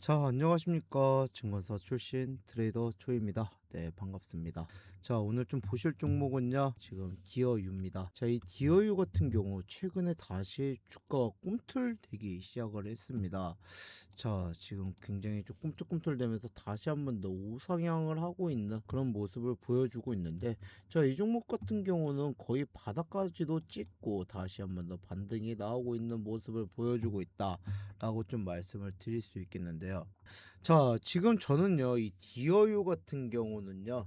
자, 안녕하십니까. 증권사 출신 트레이더 초입니다. 네, 반갑습니다. 자, 오늘 좀 보실 종목은요. 지금 기어유입니다. 자, 이 기어유 같은 경우 최근에 다시 주가가 꿈틀대기 시작을 했습니다. 자, 지금 굉장히 좀 꿈틀꿈틀대면서 다시 한번 더 우상향을 하고 있는 그런 모습을 보여주고 있는데 자, 이 종목 같은 경우는 거의 바닥까지도 찍고 다시 한번 더 반등이 나오고 있는 모습을 보여주고 있다 라고 좀 말씀을 드릴 수 있겠는데요. 자, 지금 저는요, 이 디어유 같은 경우는요,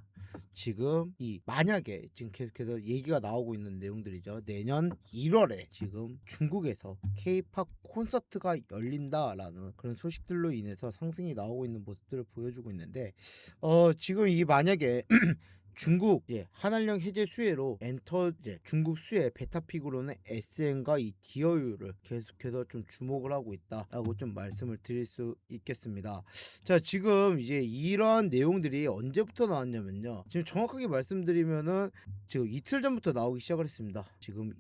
지금 이 만약에 지금 계속해서 얘기가 나오고 있는 내용들이죠. 내년 1월에 지금 중국에서 K-팝 콘서트가 열린다라는 그런 소식들로 인해서 상승이 나오고 있는 모습들을 보여주고 있는데, 어, 지금 이 만약에 중국 예, 한한령 해제 수혜로 엔터 이제 중국 수혜 베타픽으로는 SN과 이 디어유를 계속해서 좀 주목을 하고 있다라고 좀 말씀을 드릴 수 있겠습니다. 자 지금 이제 이러한 내용들이 언제부터 나왔냐면요. 지금 정확하게 말씀드리면은 지금 이틀 전부터 나오기 시작을 했습니다. 지금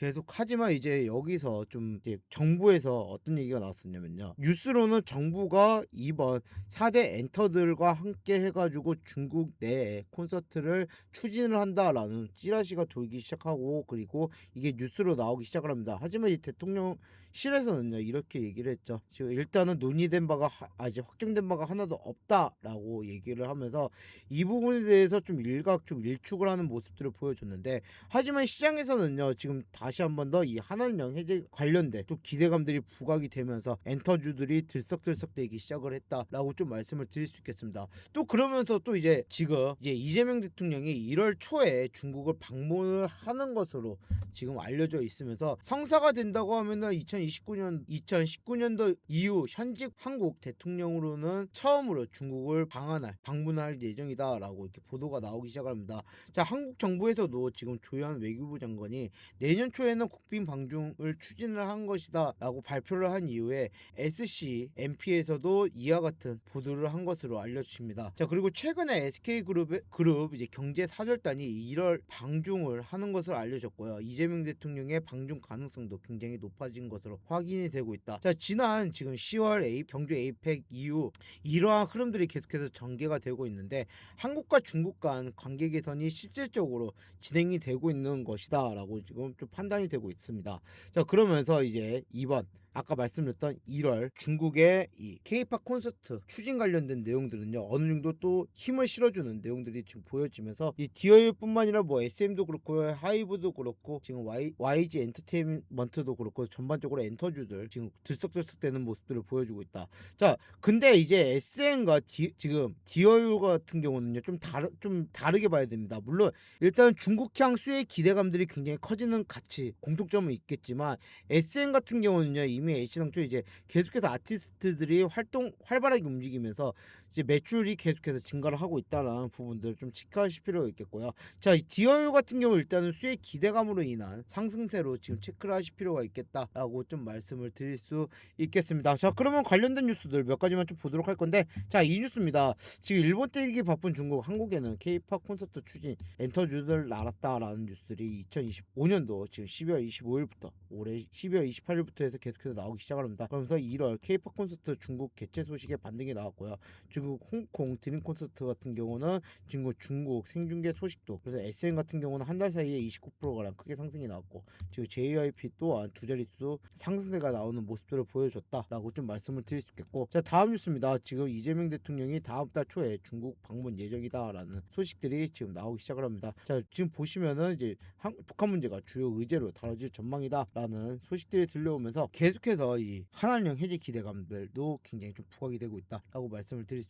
계속 하지만 이제 여기서 좀 이제 정부에서 어떤 얘기가 나왔었냐면요. 뉴스로는 정부가 이번 4대 엔터들과 함께 해가지고 중국 내에 콘서트를 추진을 한다라는 찌라시가 돌기 시작하고 그리고 이게 뉴스로 나오기 시작을 합니다. 하지만 이 대통령 실에서는요 이렇게 얘기를 했죠. 지금 일단은 논의된 바가 하- 아직 확정된 바가 하나도 없다라고 얘기를 하면서 이 부분에 대해서 좀 일각 좀 일축을 하는 모습들을 보여줬는데 하지만 시장에서는요 지금 다시 한 번 더 이 한한령 해제 관련된 또 기대감들이 부각이 되면서 엔터주들이 들썩들썩되기 시작을 했다라고 좀 말씀을 드릴 수 있겠습니다. 또 그러면서 또 이제 지금 이제 이재명 대통령이 1월 초에 중국을 방문을 하는 것으로 지금 알려져 있으면서 성사가 된다고 하면은 2029년 2019년도 이후 현직 한국 대통령으로는 처음으로 중국을 방한할 방문할 예정이다라고 이렇게 보도가 나오기 시작합니다. 자, 한국 정부에서도 지금 조현 외교부 장관이 내년 초에는 국빈 방중을 추진을 한 것이다라고 발표를 한 이후에 SC MP에서도 이와 같은 보도를 한 것으로 알려집니다. 자, 그리고 최근에 SK 그룹의 그룹 이제 경제 사절단이 1월 방중을 하는 것을 알려졌고요. 이재명 대통령의 방중 가능성도 굉장히 높아진 것으로 확인이 되고 있다. 자, 지난 지금 10월 A, 경주 에이펙 이후 이러한 흐름들이 계속해서 전개가 되고 있는데 한국과 중국 간 관계 개선이 실질적으로 진행이 되고 있는 것이다라고 지금 좀 판단이 되고 있습니다. 자 그러면서 이제 이번 아까 말씀드렸던 1월 중국의 이 K-팝 콘서트 추진 관련된 내용들은요 어느 정도 또 힘을 실어주는 내용들이 지금 보여지면서 이 디어유뿐만 아니라 뭐 SM도 그렇고 하이브도 그렇고 지금 Y, YG 엔터테인먼트도 그렇고 전반적으로 엔터주들 지금 들썩들썩되는 모습들을 보여주고 있다. 자 근데 이제 SN과 디, 지금 디어유 같은 경우는요 좀 다르 좀 다르게 봐야 됩니다. 물론 일단 중국향 수의 기대감들이 굉장히 커지는 가치 공통점은 있겠지만 SN 같은 경우는요 이미 애시당초 이제 계속해서 아티스트들이 활동 활발하게 움직이면서 이제 매출이 계속해서 증가를 하고 있다라는 부분들을 좀 체크하실 필요가 있겠고요. 자, 이 디어유 같은 경우 일단은 수의 기대감으로 인한 상승세로 지금 체크를 하실 필요가 있겠다라고 좀 말씀을 드릴 수 있겠습니다. 자, 그러면 관련된 뉴스들 몇 가지만 좀 보도록 할 건데, 자, 이 뉴스입니다. 지금 일본 떼기 바쁜 중국, 한국에는 K-팝 콘서트 추진 엔터주들 날았다라는 뉴스들이 2025년도 지금 12월 25일부터 올해 12월 28일부터 해서 계속해서 나오기 시작합니다. 그러면서 1월 K-팝 콘서트 중국 개최 소식에 반등이 나왔고요. 중국 홍콩 드림 콘서트 같은 경우는 중국 중국 생중계 소식도 그래서 SM 같은 경우는 한 달 사이에 29%가량 크게 상승이 나왔고 지금 JYP 또한 두 자릿수 상승세가 나오는 모습들을 보여줬다라고 좀 말씀을 드릴 수 있겠고 자 다음 뉴스입니다. 지금 이재명 대통령이 다음 달 초에 중국 방문 예정이다라는 소식들이 지금 나오기 시작을 합니다. 자 지금 보시면은 이제 한, 북한 문제가 주요 의제로 다뤄질 전망이다라는 소식들이 들려오면서 계속해서 이 한한령 해제 기대감들도 굉장히 좀 부각이 되고 있다라고 말씀을 드릴 수